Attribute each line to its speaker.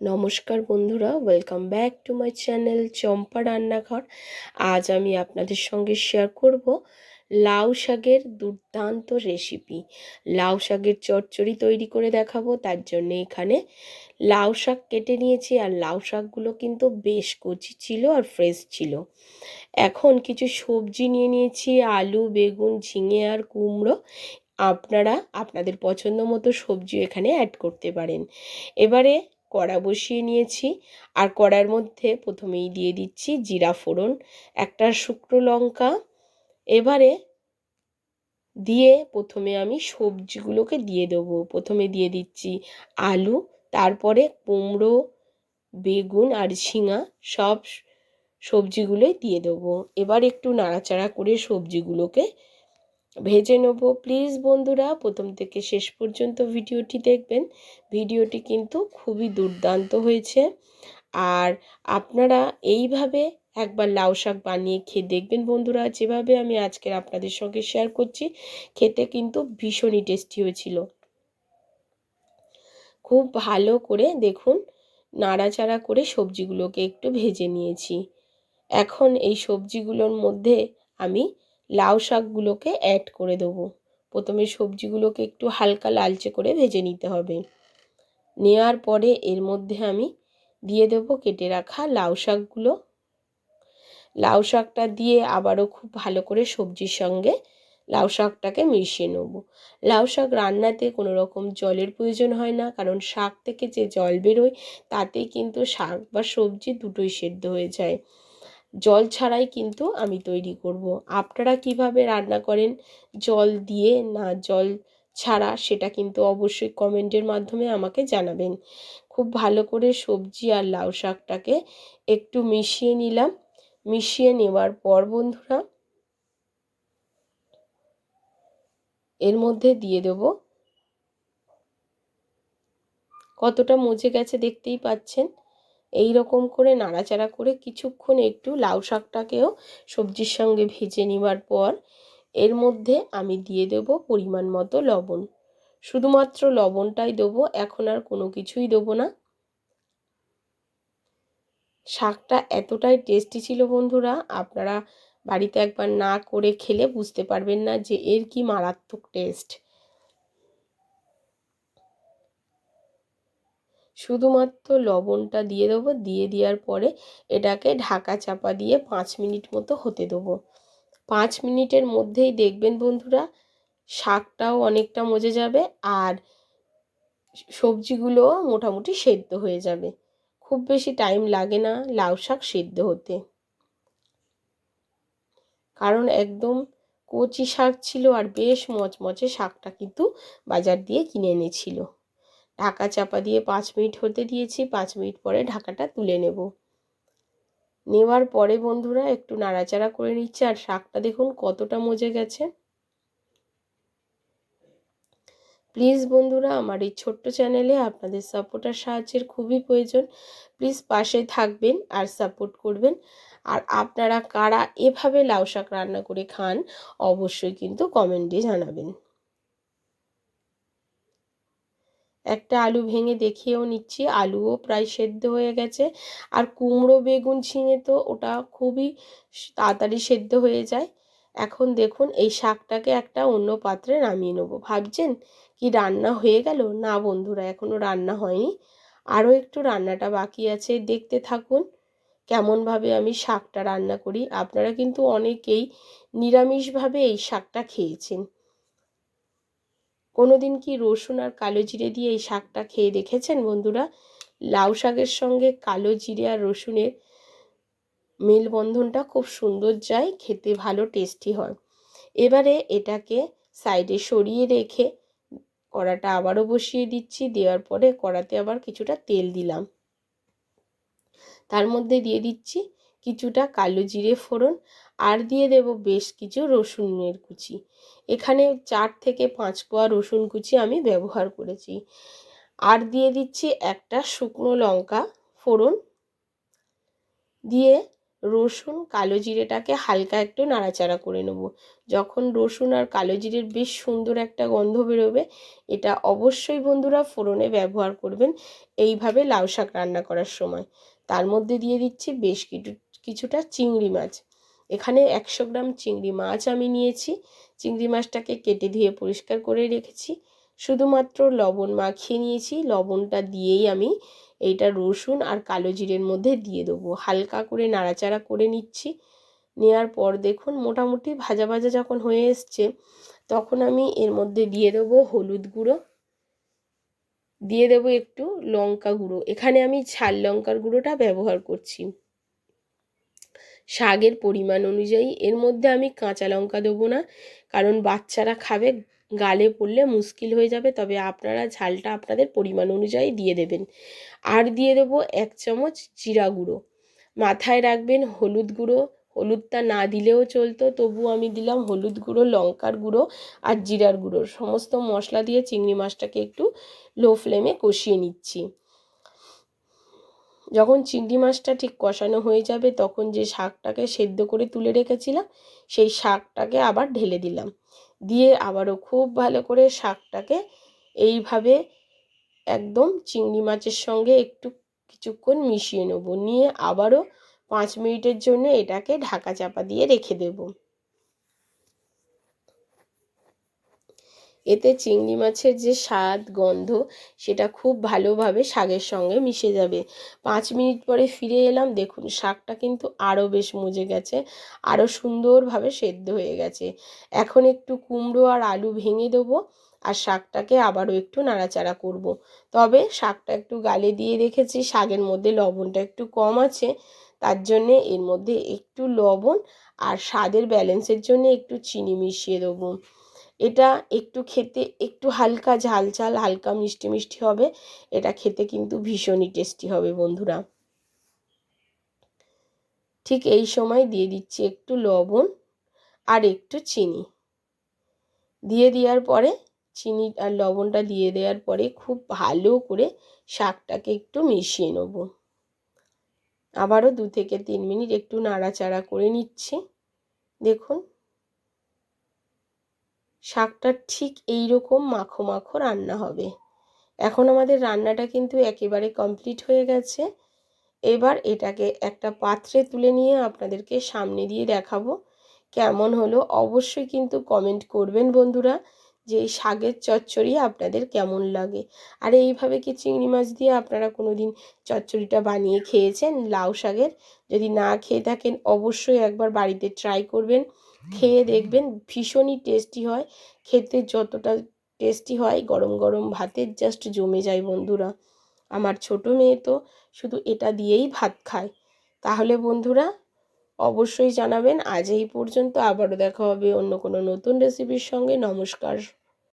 Speaker 1: নমস্কার বন্ধুরা welcome back to my channel Champa Rannaghar. আজ আমি আপনাদের সঙ্গে শেয়ার করব লাউ শাকের দুর্দান্ত রেসিপি লাউ শাকের চচ্চড়ি তৈরি করে দেখাবো, তার জন্য এখানে লাউ শাক কেটে নিয়েছি, আর লাউ শাকগুলো কিন্তু বেশ কচি ছিল আর ফ্রেশ ছিল। এখন কিছু সবজি নিয়ে নিয়েছি, আলু, বেগুন, ঝিঙে আর কুমড়ো। আপনারা, আপনাদের পছন্দ মতো সবজি এখানে অ্যাড করতে পারেন। এবারে কড়া বসিয়ে নিয়েছি। আর কড়ার মধ্যে প্রথমেই দিয়ে দিচ্ছি জিরা ফোড়ন, একটা শুকনো লঙ্কা। এবারে দিয়ে প্রথমে আমি সবজিগুলোকে দিয়ে দেবো। প্রথমে দিয়ে দিচ্ছি আলু, তারপরে কুমড়ো, বেগুন আর ঝিঙা সব সবজিগুলোই দিয়ে দেবো। এবার একটু নাড়াচাড়া করে সবজিগুলোকে ভেজে নেব। প্লিজ বন্ধুরা, প্রথম থেকে শেষ পর্যন্ত ভিডিওটি দেখবেন। ভিডিওটি কিন্তু খুবই দুর্দান্ত হয়েছে। আর আপনারা এইভাবে একবার লাউ শাক বানিয়ে খেয়ে দেখবেন বন্ধুরা। যেভাবে আমি আজকের আপনাদের সঙ্গে শেয়ার করছি, খেতে কিন্তু ভীষণই টেস্টি হয়েছিল। খুব ভালো করে দেখুন, নাড়াচাড়া করে সবজিগুলোকে একটু ভেজে নিয়েছি। এখন এই সবজিগুলোর মধ্যে আমি লাউ শাকগুলোকে অ্যাড করে দেবো। প্রথমে সবজিগুলোকে একটু হালকা লালচে করে ভেজে নিতে হবে। নেওয়ার পরে এর মধ্যে আমি দিয়ে দেবো কেটে রাখা লাউ শাকগুলো। লাউ শাকটা দিয়ে আবারও খুব ভালো করে সবজির সঙ্গে লাউ শাকটাকে মিশিয়ে নেব। লাউ শাক রান্নাতে কোনো রকম জলের প্রয়োজন হয় না, কারণ শাক থেকে যে জল বেরোয় তাতেই কিন্তু শাক বা সবজি দুটোই সেদ্ধ হয়ে যায়। জল ছাড়াই কিন্তু আমি তৈরি করব। আপনারা কীভাবে রান্না করেন জল দিয়ে না জল ছাড়া সেটা কিন্তু অবশ্যই কমেন্টের মাধ্যমে আমাকে জানাবেন। খুব ভালো করে সবজি আর লাউ শাকটাকে একটু মিশিয়ে নিলাম। মিশিয়ে নেওয়ার পর বন্ধুরা এর মধ্যে দিয়ে দেব। কতটা মজে গেছে দেখতেই পাচ্ছেন। এই রকম করে নাড়াচাড়া করে কিছুক্ষণ একটু লাউ শাকটাকেও সবজির সঙ্গে ভেজে নেওয়ার পর এর মধ্যে আমি দিয়ে দেব পরিমাণ মতো লবণ। শুধুমাত্র লবণটাই দেবো, এখন আর কোনো কিছুই দেবো না। শাকটা এতটাই টেস্টি ছিল বন্ধুরা, আপনারা বাড়িতে একবার না করে খেলে বুঝতে পারবেন না যে এর কি মারাত্মক টেস্ট। শুধুমাত্র লবণটা দিয়ে দেবো, দিয়ে দেওয়ার পরে এটাকে ঢাকা চাপা দিয়ে পাঁচ মিনিট মতো হতে দেবো। পাঁচ মিনিটের মধ্যেই দেখবেন বন্ধুরা, শাকটাও অনেকটা মজে যাবে আর সবজিগুলো মোটামুটি সেদ্ধ হয়ে যাবে। খুব বেশি টাইম লাগে না লাউ শাক সেদ্ধ হতে। কারণ একদম কচি শাক ছিল আর বেশ মচমচে শাকটা কিন্তু বাজার দিয়ে কিনে এনেছিল। ঢাকা চাপা দিয়ে পাঁচ মিনিট হতে দিয়েছি, পাঁচ মিনিট পরে ঢাকাটা তুলে নেব। নেওয়ার পরে বন্ধুরা একটু নাড়াচাড়া করে নিচ্ছে, আর শাকটা দেখুন কতটা মজে গেছে। প্লিজ বন্ধুরা, আমার এই ছোট্ট চ্যানেলে আপনাদের সাপোর্ট আর সাহায্যের খুবই প্রয়োজন। প্লিজ পাশে থাকবেন আর সাপোর্ট করবেন। আর আপনারা কারা এভাবে লাউ শাক রান্না করে খান, অবশ্যই কিন্তু কমেন্টে জানাবেন। একটা আলু ভেঙে দেখিয়েও নিচ্ছি। আলুও প্রায় সেদ্ধ হয়ে গেছে। আর কুমড়ো, বেগুন, ঝিঙে তো ওটা খুবই তাড়াতাড়ি সেদ্ধ হয়ে যায়। এখন দেখুন, এই শাকটাকে একটা অন্য পাত্রে নামিয়ে নেব। ভাবছেন কি রান্না হয়ে গেল? না বন্ধুরা এখনও রান্না হয়নি। আরও একটু রান্নাটা বাকি আছে, দেখতে থাকুন কেমনভাবে আমি শাকটা রান্না করি। আপনারা কিন্তু অনেকেই নিরামিষভাবে এই শাকটা খেয়েছেন। কোনো দিন কি রসুন আর কালো জিরে দিয়ে এই শাকটা খেয়ে দেখেছেন বন্ধুরা? লাউ শাকের সঙ্গে কালো জিরে আর রসুনের মেলবন্ধনটা খুব সুন্দর যায়, খেতে ভালো টেস্টি হয়। এবারে এটাকে সাইডে সরিয়ে রেখে কড়াটা আবারও বসিয়ে দিচ্ছি, দেওয়ার পরে কড়াতে আবার কিছুটা তেল দিলাম। তার মধ্যে দিয়ে দিচ্ছি কিছুটা কালো জিরে ফোড়ন আর দিয়ে দেব বেশ কিছু রসুনের কুচি। এখানে চার থেকে পাঁচ কোয়া রসুন কুচি আমি ব্যবহার করেছি। আর দিয়ে দিচ্ছি একটা শুকনো লঙ্কা ফোড়ন। দিয়ে রসুন কালো জিরেটাকে হালকা একটু নাড়াচাড়া করে নেব। যখন রসুন আর কালো জিরের বেশ সুন্দর একটা গন্ধ বেরোবে, এটা অবশ্যই বন্ধুরা ফোড়নে ব্যবহার করবেন এইভাবে লাউ শাক রান্না করার সময়। তার মধ্যে দিয়ে দিচ্ছি বেশ কিছু, কিছুটা চিংড়ি মাছ। এখানে একশো গ্রাম চিংড়ি মাছ আমি নিয়েছি। চিংড়ি মাছটাকে কেটে ধুয়ে পরিষ্কার করে রেখেছি। শুধুমাত্র লবণ মাখিয়ে নিয়েছি। লবণটা দিয়েই আমি এইটা রসুন আর কালো জিরের মধ্যে দিয়ে দেবো। হালকা করে নাড়াচাড়া করে নিচ্ছি। নেওয়ার পর দেখুন মোটামুটি ভাজা ভাজা যখন হয়ে এসছে, তখন আমি এর মধ্যে দিয়ে দেবো হলুদ গুঁড়ো। দিয়ে দেবো একটু লঙ্কা গুঁড়ো। এখানে আমি ঝাল লঙ্কার গুঁড়োটা ব্যবহার করছি। শাকের পরিমাণ অনুযায়ী। এর মধ্যে আমি কাঁচা লঙ্কা দেবো না, কারণ বাচ্চারা খাবে, গালে পড়লে মুশকিল হয়ে যাবে। তবে আপনারা ঝালটা আপনাদের পরিমাণ অনুযায়ী দিয়ে দেবেন। আর দিয়ে দেবো এক চামচ জিরা গুঁড়ো। মাথায় রাখবেন হলুদ গুঁড়ো। হলুদটা না দিলেও চলতো তবু আমি দিলাম হলুদ গুঁড়ো, লঙ্কার গুঁড়ো আর জিরার গুঁড়ো। সমস্ত মশলা দিয়ে চিংড়ি মাছটাকে একটু লো ফ্লেমে কষিয়ে নিচ্ছি। যখন চিংড়ি মাছটা ঠিক কষানো হয়ে যাবে, তখন যে শাকটাকে সেদ্ধ করে তুলে রেখেছিলাম, সেই শাকটাকে আবার ঢেলে দিলাম। দিয়ে আবারও খুব ভালো করে শাকটাকে এইভাবে একদম চিংড়ি মাছের সঙ্গে একটু কিছুক্ষণ মিশিয়ে নেব। নিয়ে আবারও পাঁচ মিনিটের জন্য এটাকে ঢাকা চাপা দিয়ে রেখে দেব। এতে চিংড়ি মাছের যে স্বাদ, গন্ধ, সেটা খুব ভালোভাবে শাকের সঙ্গে মিশে যাবে। পাঁচ মিনিট পরে ফিরে এলাম, দেখুন শাকটা কিন্তু আরও বেশ মজে গেছে, আরও সুন্দরভাবে সেদ্ধ হয়ে গেছে। এখন একটু কুমড়ো আর আলু ভেঙে দেবো আর শাকটাকে আবারও একটু নাড়াচাড়া করব। তবে শাকটা একটু গালে দিয়ে রেখেছি, শাকের মধ্যে লবণটা একটু কম আছে, তার জন্যে এর মধ্যে একটু লবণ আর স্বাদের ব্যালেন্সের জন্য একটু চিনি মিশিয়ে দেবো। এটা একটু খেতে একটু হালকা ঝাল ঝাল, হালকা মিষ্টি মিষ্টি হবে। এটা খেতে কিন্তু ভীষণই টেস্টি হবে বন্ধুরা। ঠিক এই সময় দিয়ে দিচ্ছি একটু লবণ আর একটু চিনি। দিয়ে দেওয়ার পরে চিনি আর লবণটা দিয়ে দেওয়ার পরে খুব ভালো করে শাকটাকে একটু মিশিয়ে নেব। আবারও দু থেকে তিন মিনিট একটু নাড়াচাড়া করে নিচ্ছি। দেখুন শাকটা ঠিক এই রকম মাখো মাখো রান্না হবে। এখন আমাদের রান্নাটা কিন্তু একেবারে কমপ্লিট হয়ে গেছে। এবার এটাকে একটা পাত্রে তুলে নিয়ে আপনাদেরকে সামনে দিয়ে দেখাবো কেমন হলো। অবশ্যই কিন্তু কমেন্ট করবেন বন্ধুরা যে এই শাকের চচ্চড়ি আপনাদের কেমন লাগে। আর এইভাবে কি চিংড়ি মাছ দিয়ে আপনারা কোনো দিন চচ্চড়িটা বানিয়ে খেয়েছেন? লাউ শাকের? যদি না খেয়ে থাকেন অবশ্যই একবার বাড়িতে ট্রাই করবেন। খেয়ে দেখবেন ভীষণই টেস্টি হয়। খেতে যতটা টেস্টি হয়, গরম গরম ভাতের জাস্ট জমে যায় বন্ধুরা। আমার ছোট মেয়ে তো শুধু এটা দিয়েই ভাত খায়। তাহলে বন্ধুরা অবশ্যই জানাবেন, আজ এই পর্যন্ত আবারও দেখা হবে অন্য কোনো নতুন রেসিপির সঙ্গে। নমস্কার।